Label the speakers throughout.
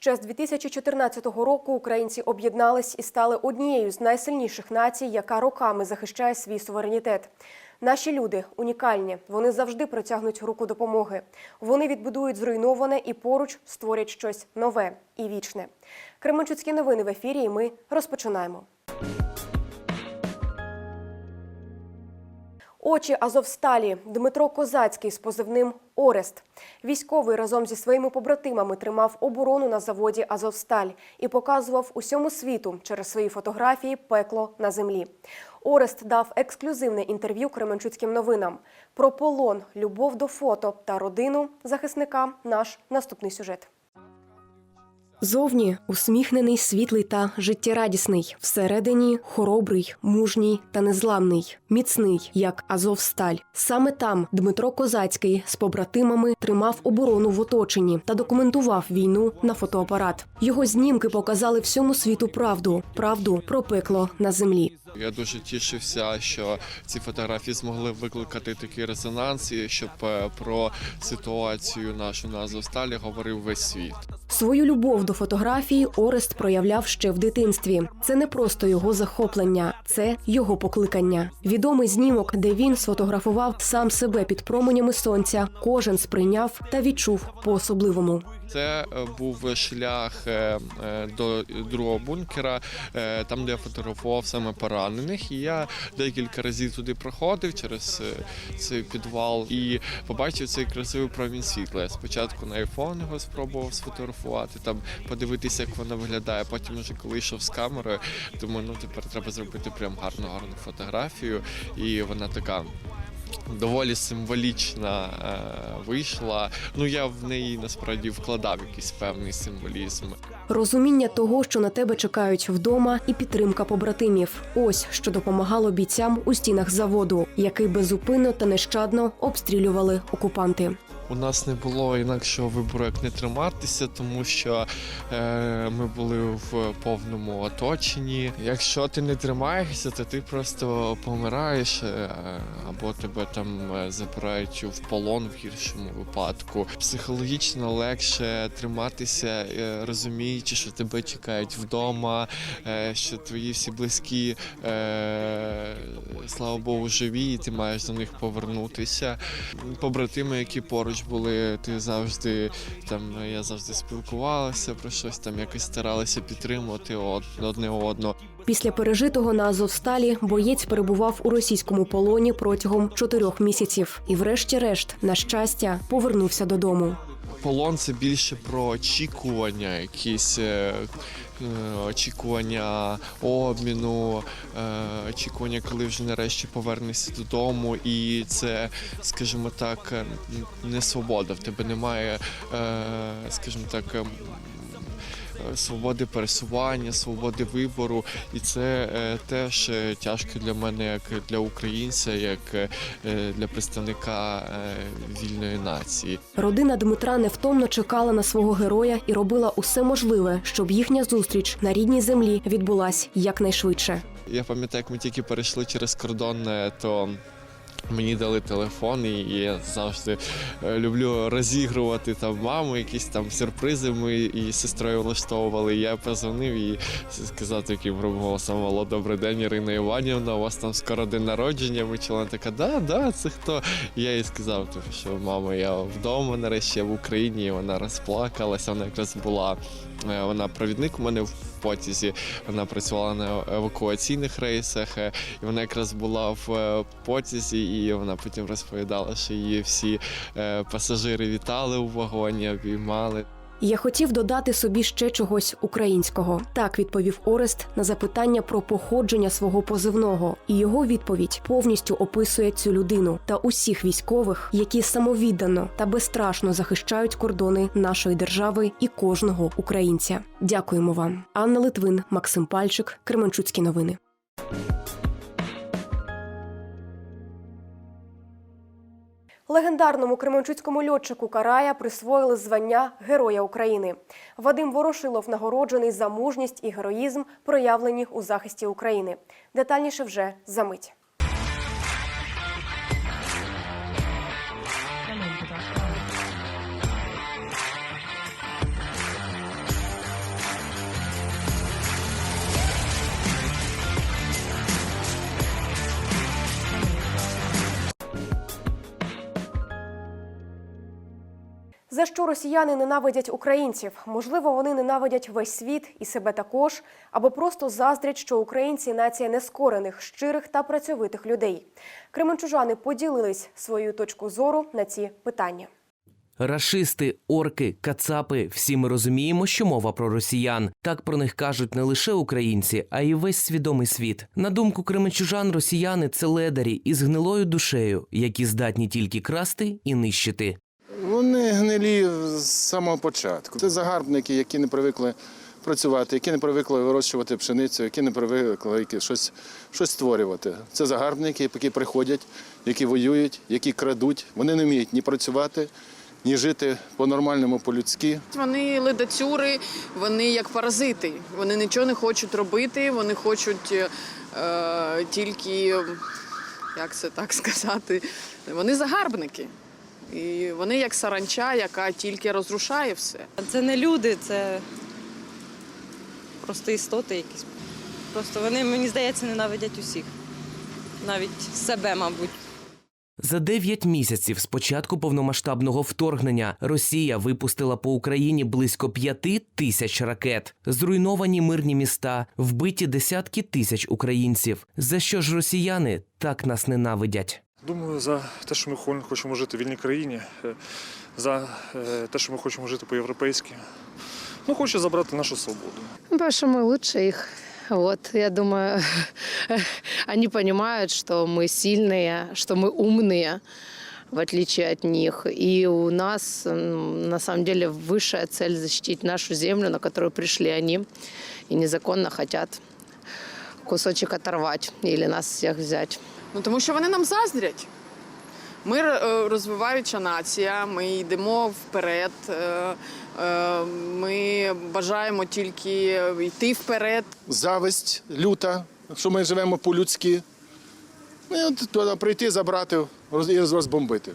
Speaker 1: Ще з 2014 року українці об'єднались і стали однією з найсильніших націй, яка роками захищає свій суверенітет. Наші люди унікальні. Вони завжди протягнуть руку допомоги. Вони відбудують зруйноване і поруч створять щось нове і вічне. Кременчуцькі новини в ефірі. І ми розпочинаємо. Очі Азовсталі Дмитро Козацький з позивним Орест. Військовий разом зі своїми побратимами тримав оборону на заводі Азовсталь і показував усьому світу через свої фотографії пекло на землі. Орест дав ексклюзивне інтерв'ю Кременчуцьким новинам про полон, любов до фото та родину захисника. Наш наступний сюжет. Зовні усміхнений, світлий та життєрадісний, всередині хоробрий, мужній та незламний, міцний, як Азовсталь. Саме там Дмитро Козацький з побратимами тримав оборону в оточенні та документував війну на фотоапарат. Його знімки показали всьому світу правду, правду про пекло на землі.
Speaker 2: Я дуже тішився, що ці фотографії змогли викликати такий резонанс, і щоб е, про ситуацію нашу на Азовсталі говорив весь світ.
Speaker 1: Свою любов до фотографії Орест проявляв ще в дитинстві. Це не просто його захоплення, це його покликання. Відомий знімок, де він сфотографував сам себе під променями сонця. Кожен сприйняв та відчув по-особливому.
Speaker 2: Це е, був шлях е, е, до другого бункера, там де я фотографував саме поранених. І я декілька разів туди проходив через цей підвал і побачив цей красивий промінь світла. Я спочатку на айфон його спробував сфотографувати, там подивитися, як воно виглядає. Потім, вже коли йшов з камерою, думаю, ну тепер треба зробити прям гарну гарну фотографію. І вона така. Доволі символічна е, вийшла. Ну я в неї насправді вкладав якийсь певний символізм.
Speaker 1: Розуміння того, що на тебе чекають вдома, і підтримка побратимів. Ось що допомагало бійцям у стінах заводу, який безупинно та нещадно обстрілювали окупанти.
Speaker 2: У нас не було інакшого вибору, як не триматися, тому що е, ми були в повному оточенні. Якщо ти не тримаєшся, то ти просто помираєш, е, або тебе там е, забирають в полон в гіршому випадку. Психологічно легше триматися, е, розуміючи, що тебе чекають вдома, е, що твої всі близькі, е, слава Богу, живі, і ти маєш до них повернутися. Побратими, які поруч були, ти завжди там я завжди спілкувалася про щось, там якось старалися підтримувати од- одне одного.
Speaker 1: Після пережитого на Азовсталі боєць перебував у російському полоні протягом чотирьох місяців і, врешті-решт, на щастя, повернувся додому.
Speaker 2: Полон це більше про очікування, якісь е, е, очікування обміну, е, очікування, коли вже нарешті повернешся додому, і це, скажімо так, е, не свобода. В тебе немає, е, скажімо так. Е, Свободи пересування, свободи вибору, і це е, теж е, тяжко для мене, як для українця, як для представника вільної нації.
Speaker 1: Родина Дмитра невтомно чекала на свого героя і робила усе можливе, щоб їхня зустріч на рідній землі відбулась якнайшвидше.
Speaker 2: Я пам'ятаю, як ми тільки перейшли через кордон, то мені дали телефон, і я завжди е, люблю розігрувати там маму, якісь там сюрпризи ми і сестрою влаштовували. Я позвонив і сказав таким грубим голосом: Алло, добрий день, Ірина Іванівна, у вас там скоро день народження. Ми чоловіка така, да, да, це хто? Я їй сказав, що мама, я вдома нарешті я в Україні, і вона розплакалася. Вона якраз була. Е, Вона провідник у мене в потязі. Вона працювала на евакуаційних рейсах, е, і вона якраз була в е, потязі, і вона потім розповідала, що її всі пасажири вітали у вагоні, обіймали.
Speaker 1: Я хотів додати собі ще чогось українського. Так відповів Орест на запитання про походження свого позивного, і його відповідь повністю описує цю людину та усіх військових, які самовіддано та безстрашно захищають кордони нашої держави і кожного українця. Дякуємо вам, Анна Литвин, Максим Пальчик, Кременчуцькі новини. Легендарному кременчуцькому льотчику Карая присвоїли звання Героя України. Вадим Ворошилов нагороджений за мужність і героїзм, проявлені у захисті України. Детальніше вже за мить. За що росіяни ненавидять українців? Можливо, вони ненавидять весь світ і себе також, або просто заздрять, що українці нація нескорених, щирих та працьовитих людей. Кременчужани поділились свою точку зору на ці питання.
Speaker 3: Рашисти, орки, кацапи всі ми розуміємо, що мова про росіян. Так про них кажуть не лише українці, а й весь свідомий світ. На думку кременчужан, росіяни це ледарі із гнилою душею, які здатні тільки красти і нищити.
Speaker 4: Гнилі з самого початку. Це загарбники, які не привикли працювати, які не привикли вирощувати пшеницю, які не привикли які щось, щось створювати. Це загарбники, які приходять, які воюють, які крадуть. Вони не вміють ні працювати, ні жити по-нормальному, по-людськи.
Speaker 5: Вони ледацюри, вони як паразити. Вони нічого не хочуть робити, вони хочуть е, тільки, як це так сказати, вони загарбники. І вони як саранча, яка тільки розрушає все.
Speaker 6: Це не люди, це просто істоти якісь. Просто вони, мені здається, ненавидять усіх. Навіть себе, мабуть.
Speaker 3: За 9 місяців з початку повномасштабного вторгнення Росія випустила по Україні близько 5 тисяч ракет, зруйновані мирні міста, вбиті десятки тисяч українців. За що ж росіяни так нас ненавидять?
Speaker 7: Думаю, за те, що ми хо- хочемо жити в вільній країні, е, за е, те, що ми хочемо жити по-європейськи. Ну, хоче забрати нашу свободу.
Speaker 8: Потому что мы лучше их. Вот, я думаю, они понимают, что мы сильные, что мы умные, в отличие от них. И у нас, м, на самом деле, высшая цель защитить нашу землю, на которую пришли они, и незаконно хотят кусочек оторвать или нас всех взять.
Speaker 5: Ну тому що вони нам заздрять. Ми е, розвиваюча нація, ми йдемо вперед. е, е, Ми бажаємо тільки йти вперед.
Speaker 4: Зависть люта, що ми живемо по-людськи. Ну, туди прийти, забрати і розбомбити.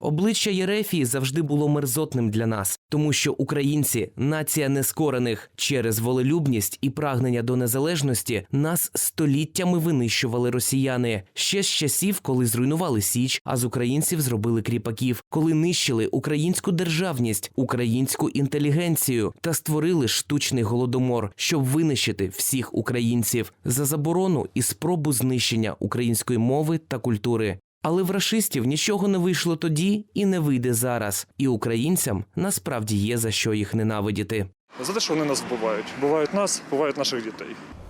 Speaker 3: Обличчя Єрефії завжди було мерзотним для нас, тому що українці нація нескорених. Через волелюбність і прагнення до незалежності нас століттями винищували росіяни. Ще з часів, коли зруйнували січ, а з українців зробили кріпаків, коли нищили українську державність, українську інтелігенцію та створили штучний голодомор, щоб винищити всіх українців за заборону і спробу знищення української мови та культури. Але в рашистів нічого не вийшло тоді і не вийде зараз. І українцям насправді є за що їх ненавидіти.
Speaker 7: За те, що вони нас вбивають. Вбивають нас, вбивають наших дітей.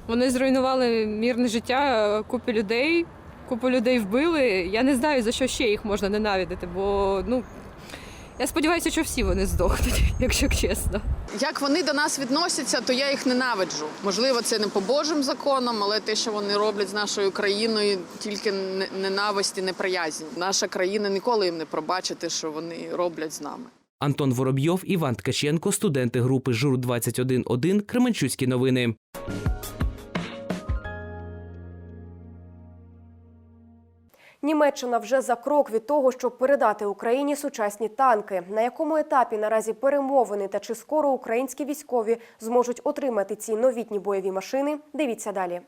Speaker 9: Вони зруйнували мирне життя купі людей, купу людей вбили. Я не знаю, за що ще їх можна ненавидити, бо ну я сподіваюся, що всі вони здохнуть, якщо чесно.
Speaker 5: Як вони до нас відносяться, то я їх ненавиджу. Можливо, це не по Божим законам, але те, що вони роблять з нашою країною, тільки не- ненависть і неприязнь. Наша країна ніколи їм не пробачить те, що вони роблять з нами.
Speaker 3: Антон Воробйов, Іван Ткаченко, студенти групи Жур 211 Кременчуцькі новини.
Speaker 1: Німеччина вже за крок від того, щоб передати Україні сучасні танки. На якому етапі наразі перемовини та чи скоро українські військові зможуть отримати ці новітні бойові машини? Дивіться далі.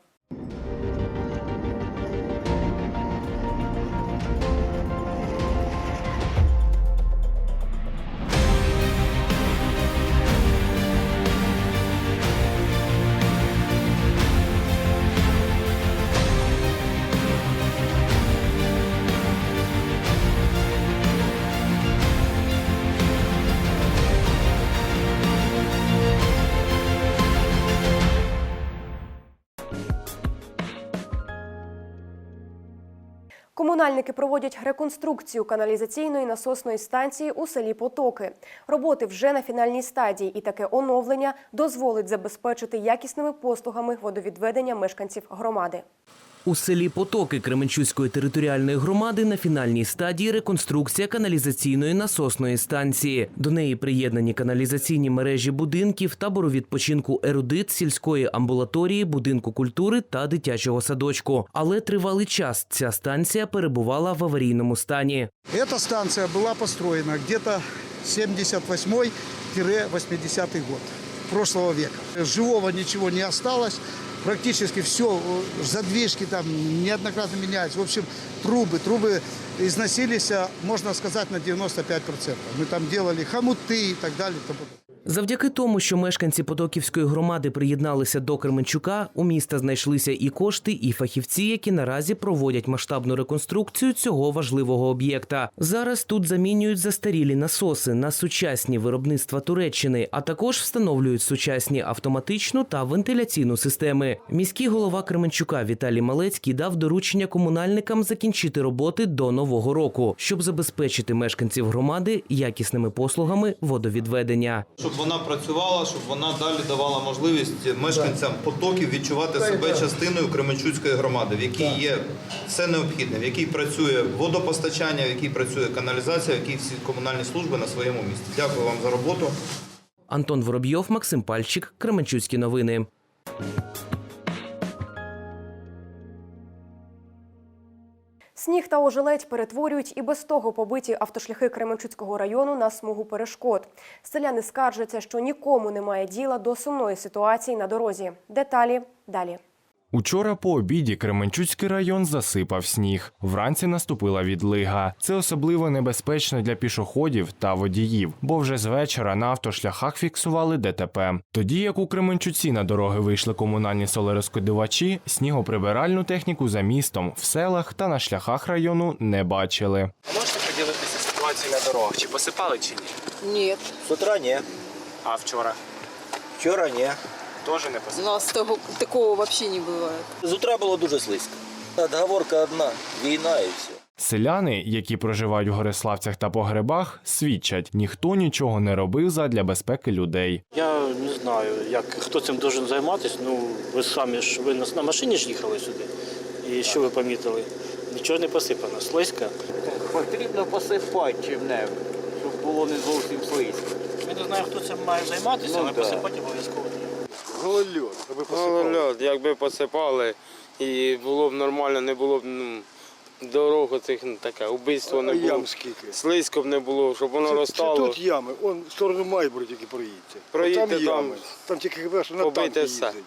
Speaker 1: Комунальники проводять реконструкцію каналізаційної насосної станції у селі Потоки. Роботи вже на фінальній стадії, і таке оновлення дозволить забезпечити якісними послугами водовідведення мешканців громади.
Speaker 3: У селі Потоки Кременчуцької територіальної громади на фінальній стадії реконструкція каналізаційної насосної станції. До неї приєднані каналізаційні мережі будинків, табору відпочинку ерудит, сільської амбулаторії, будинку культури та дитячого садочку. Але тривалий час ця станція перебувала в аварійному стані.
Speaker 10: Эта станция была построена где-то 78-80 год прошлого века. Живого ничего не осталось практически все, задвижки там неоднократно меняются. В общем, трубы, трубы износились, а, можно сказать, на 95%. Мы там делали хомуты и так далее.
Speaker 3: Завдяки тому, що мешканці Потоківської громади приєдналися до Кременчука, у міста знайшлися і кошти, і фахівці, які наразі проводять масштабну реконструкцію цього важливого об'єкта. Зараз тут замінюють застарілі насоси на сучасні виробництва Туреччини, а також встановлюють сучасні автоматичну та вентиляційну системи. Міський голова Кременчука Віталій Малецький дав доручення комунальникам закінчити роботи до нового року, щоб забезпечити мешканців громади якісними послугами водовідведення.
Speaker 11: Щоб вона працювала, щоб вона далі давала можливість мешканцям потоків відчувати себе частиною Кременчуцької громади, в якій є все необхідне, в якій працює водопостачання, в якій працює каналізація, в якій всі комунальні служби на своєму місці. Дякую вам за роботу.
Speaker 3: Антон Воробйов, Максим Пальчик, Кременчуцькі новини.
Speaker 1: Сніг та ожеледь перетворюють і без того побиті автошляхи Кременчуцького району на смугу перешкод. Селяни скаржаться, що нікому немає діла до сумної ситуації на дорозі. Деталі далі.
Speaker 12: Учора по обіді Кременчуцький район засипав сніг. Вранці наступила відлига. Це особливо небезпечно для пішоходів та водіїв, бо вже з вечора на автошляхах фіксували ДТП. Тоді як у Кременчуці на дороги вийшли комунальні солерозкидувачі, снігоприбиральну техніку за містом в селах та на шляхах району не бачили.
Speaker 13: Можете поділитися ситуацією на дорогах? Чи посипали чи ні?
Speaker 5: Ні,
Speaker 13: З утра ні. А вчора? Вчора ні. Теж не
Speaker 5: у нас того, такого взагалі не буває.
Speaker 14: З утра було дуже слизько. Договорка одна війна і все.
Speaker 12: Селяни, які проживають в Гориславцях та погребах, свідчать, ніхто нічого не робив задля безпеки людей.
Speaker 15: Я не знаю, як хто цим должен займатися. Ну ви самі ж ви на, на машині ж їхали сюди. І що ви помітили? Нічого не посипано, слизько.
Speaker 13: Потрібно посипати чим-небудь, щоб було не зовсім слизько.
Speaker 15: Я не знаю, хто цим має займатися,
Speaker 13: Ну,
Speaker 15: але
Speaker 13: да.
Speaker 15: посипати обов'язково.
Speaker 10: Гололед, аби посипали.
Speaker 16: Якби посипали і було б нормально, не було б ну, дорог цих ну, таке, убивство не було. б.
Speaker 10: скільки.
Speaker 16: Слизько б не було, щоб воно
Speaker 10: Це, це тут ями, он в сторону Майбору тільки проїдьте.
Speaker 16: Проїдьте
Speaker 10: там,
Speaker 16: там.
Speaker 10: Там тільки хіба що на
Speaker 16: побите
Speaker 10: танки
Speaker 16: все.
Speaker 10: їздять.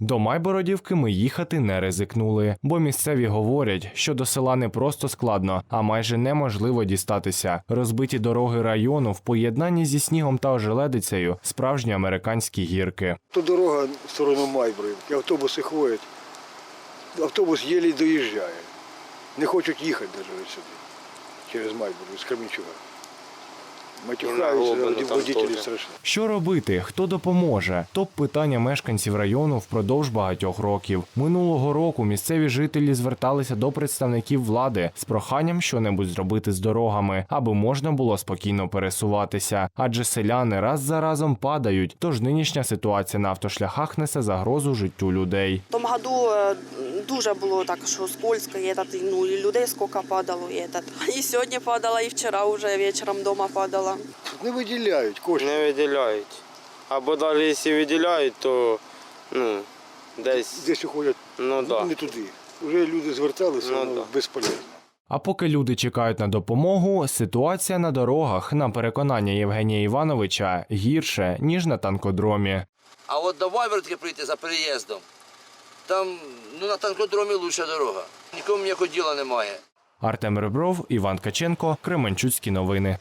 Speaker 12: До Майбородівки ми їхати не ризикнули, бо місцеві говорять, що до села не просто складно, а майже неможливо дістатися. Розбиті дороги району в поєднанні зі снігом та ожеледицею справжні американські гірки.
Speaker 10: То дорога в сторону Майборівки, автобуси ходять. Автобус єлі доїжджає. Не хочуть їхати навіть сюди, через Майбору, з Кременчуга. Матюхаються, водителі
Speaker 16: теж.
Speaker 10: страшні.
Speaker 12: Що робити? Хто допоможе? Топ питання мешканців району впродовж багатьох років. Минулого року місцеві жителі зверталися до представників влади з проханням щонебудь зробити з дорогами, аби можна було спокійно пересуватися. Адже селяни раз за разом падають. Тож нинішня ситуація на автошляхах несе загрозу життю людей.
Speaker 6: Тому году е, дуже було так, що скользко, і, этот, ну, і людей скільки падало, і, і сьогодні падало, і вчора вже вечором вдома
Speaker 10: Не виділяють кошти.
Speaker 16: Не виділяють. Або навіть якщо виділяють, то ну, десь,
Speaker 10: Десь уходять
Speaker 16: ну да.
Speaker 10: не туди. Вже люди зверталися,
Speaker 16: Ну,
Speaker 10: ну,
Speaker 16: да.
Speaker 10: безполезно.
Speaker 12: А поки люди чекають на допомогу, ситуація на дорогах, на переконання Євгенія Івановича, гірше ніж на танкодромі.
Speaker 14: А от до Майбородки прийти за переїздом, там ну, на танкодромі лучша дорога. Нікому ніякого діла немає.
Speaker 12: Артем Ребров, Іван Каченко, Кременчуцькі новини.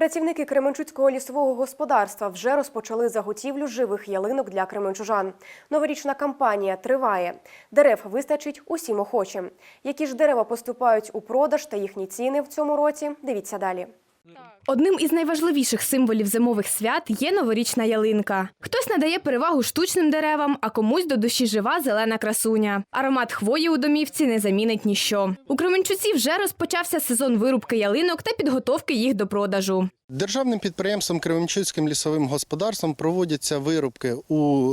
Speaker 1: Працівники Кременчуцького лісового господарства вже розпочали заготівлю живих ялинок для кременчужан. Новорічна кампанія триває. Дерев вистачить усім охочим. Які ж дерева поступають у продаж та їхні ціни в цьому році? Дивіться далі.
Speaker 17: Одним із найважливіших символів зимових свят є новорічна ялинка. Хтось надає перевагу штучним деревам, а комусь до душі жива зелена красуня. Аромат хвої у домівці не замінить ніщо. У Кременчуці вже розпочався сезон вирубки ялинок та підготовки їх до продажу.
Speaker 18: Державним підприємством Кременчуцьким лісовим господарством проводяться вирубки у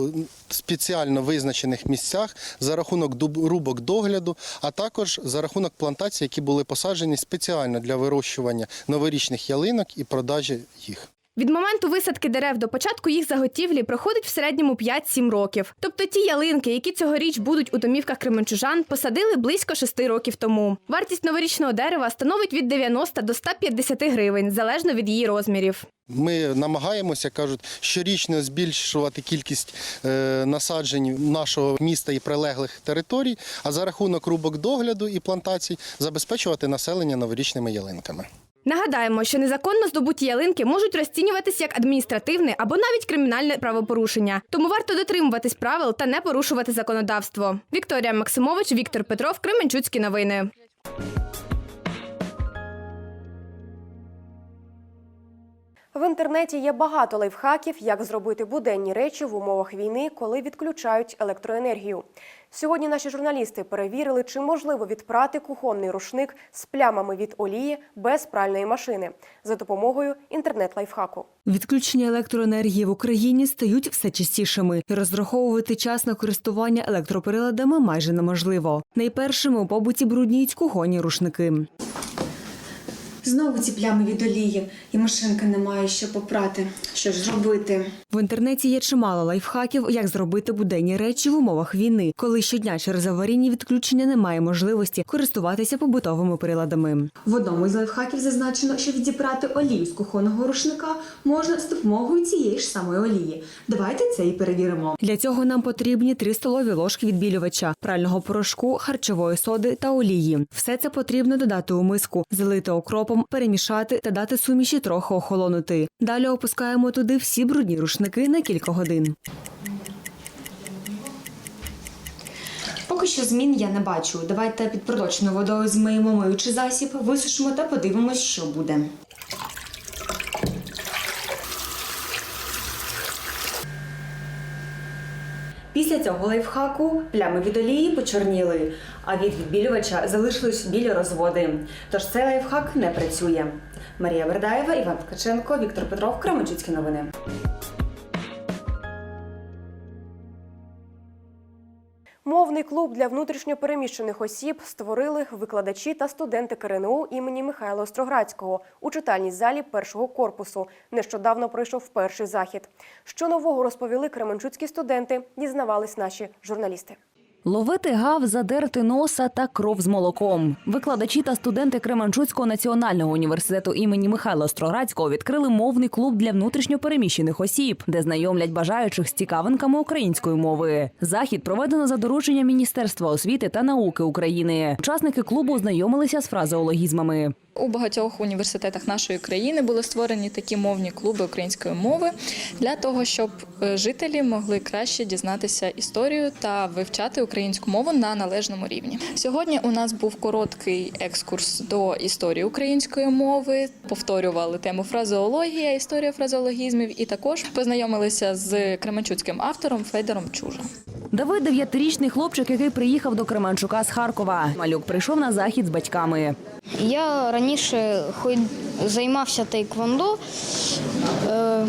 Speaker 18: спеціально визначених місцях за рахунок рубок догляду, а також за рахунок плантацій, які були посаджені спеціально для вирощування новорічних ялинок і продажі їх.
Speaker 17: Від моменту висадки дерев до початку їх заготівлі проходить в середньому 5-7 років. Тобто ті ялинки, які цьогоріч будуть у домівках кременчужан, посадили близько 6 років тому. Вартість новорічного дерева становить від 90 до 150 гривень, залежно від її розмірів.
Speaker 18: Ми намагаємося, кажуть, щорічно збільшувати кількість е, насаджень нашого міста і прилеглих територій, а за рахунок рубок догляду і плантацій забезпечувати населення новорічними ялинками.
Speaker 17: Нагадаємо, що незаконно здобуті ялинки можуть розцінюватись як адміністративне або навіть кримінальне правопорушення. Тому варто дотримуватись правил та не порушувати законодавство. Вікторія Максимович, Віктор Петров, Кременчуцькі новини.
Speaker 1: В інтернеті є багато лайфхаків, як зробити буденні речі в умовах війни, коли відключають електроенергію. Сьогодні наші журналісти перевірили, чи можливо відпрати кухонний рушник з плямами від олії без пральної машини за допомогою інтернет-лайфхаку.
Speaker 19: Відключення електроенергії в Україні стають все частішими. Розраховувати час на користування електроприладами майже неможливо. Найпершими у побуті брудніють кухонні рушники.
Speaker 20: Знову ці плями від олії, і машинки немає що попрати. Що ж робити?
Speaker 19: В інтернеті є чимало лайфхаків, як зробити буденні речі в умовах війни, коли щодня через аварійні відключення немає можливості користуватися побутовими приладами.
Speaker 20: В одному із лайфхаків зазначено, що відібрати олію з кухонного рушника можна з допомогою цієї ж самої олії. Давайте це і перевіримо.
Speaker 19: Для цього нам потрібні 3 столові ложки відбілювача, прального порошку, харчової соди та олії. Все це потрібно додати у миску, залити окропом, перемішати та дати суміші трохи охолонути. Далі опускаємо туди всі брудні рушники на кілька годин.
Speaker 20: Поки що змін я не бачу. Давайте під проточною водою змиємо миючий засіб, висушимо та подивимось, що буде.
Speaker 19: Після цього лайфхаку плями від олії почорніли, а від відбілювача залишились білі розводи. Тож цей лайфхак не працює. Марія Вердаєва, Іван Ткаченко, Віктор Петров, Кременчуцькі новини.
Speaker 1: Мовний клуб для внутрішньопереміщених осіб створили викладачі та студенти КРНУ імені Михайла Остроградського у читальній залі першого корпусу. Нещодавно пройшов перший захід. Що нового розповіли кременчуцькі студенти, дізнавались наші журналісти.
Speaker 21: Ловити гав, задерти носа та кров з молоком. Викладачі та студенти Кременчуцького національного університету імені Михайла Остроградського відкрили мовний клуб для внутрішньопереміщених осіб, де знайомлять бажаючих з цікавинками української мови. Захід проведено за дорученням Міністерства освіти та науки України. Учасники клубу ознайомилися з фразеологізмами.
Speaker 22: У багатьох університетах нашої країни були створені такі мовні клуби української мови для того, щоб е, жителі могли краще дізнатися історію та вивчати українську мову на належному рівні. Сьогодні у нас був короткий екскурс до історії української мови. Повторювали тему фразеологія, історія фразеологізмів, і також познайомилися з кременчуцьким автором Федором Чужа.
Speaker 21: Давид дев'ятирічний хлопчик, який приїхав до Кременчука з Харкова. Малюк прийшов на захід з батьками.
Speaker 23: Я раніше займався тейквондо, е...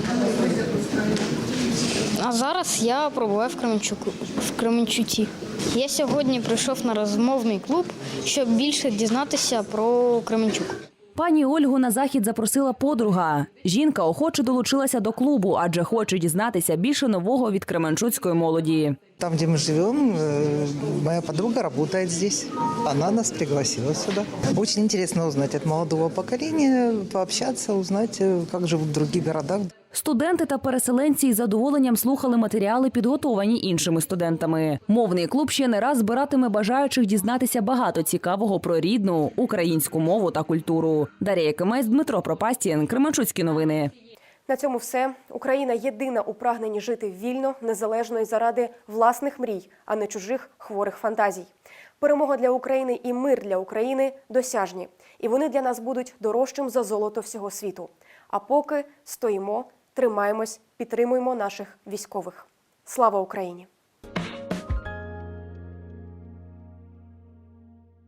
Speaker 23: а зараз я пробуваю в, Кременчуці. Я сьогодні прийшов на розмовний клуб, щоб більше дізнатися про Кременчук.
Speaker 21: Пані Ольгу на захід запросила подруга. Жінка охоче долучилася до клубу, адже хоче дізнатися більше нового від кременчуцької молоді.
Speaker 24: Там, где мы живем, э, моя подруга работает здесь. Она нас пригласила сюда. Очень интересно узнать от молодого поколения, пообщаться, узнать, э, как живут в других городах.
Speaker 21: Студенти та переселенці із задоволенням слухали матеріали, підготовані іншими студентами. Мовний клуб ще не раз збиратиме бажаючих дізнатися багато цікавого про рідну українську мову та культуру. Дар'я Кимець, Дмитро Пропастін, Кременчуцькі новини.
Speaker 1: На цьому все. Україна єдина у прагненні жити вільно, незалежно і заради власних мрій, а не чужих хворих фантазій. Перемога для України і мир для України досяжні, і вони для нас будуть дорожчим за золото всього світу. А поки стоїмо, тримаємось, підтримуємо наших військових. Слава Україні!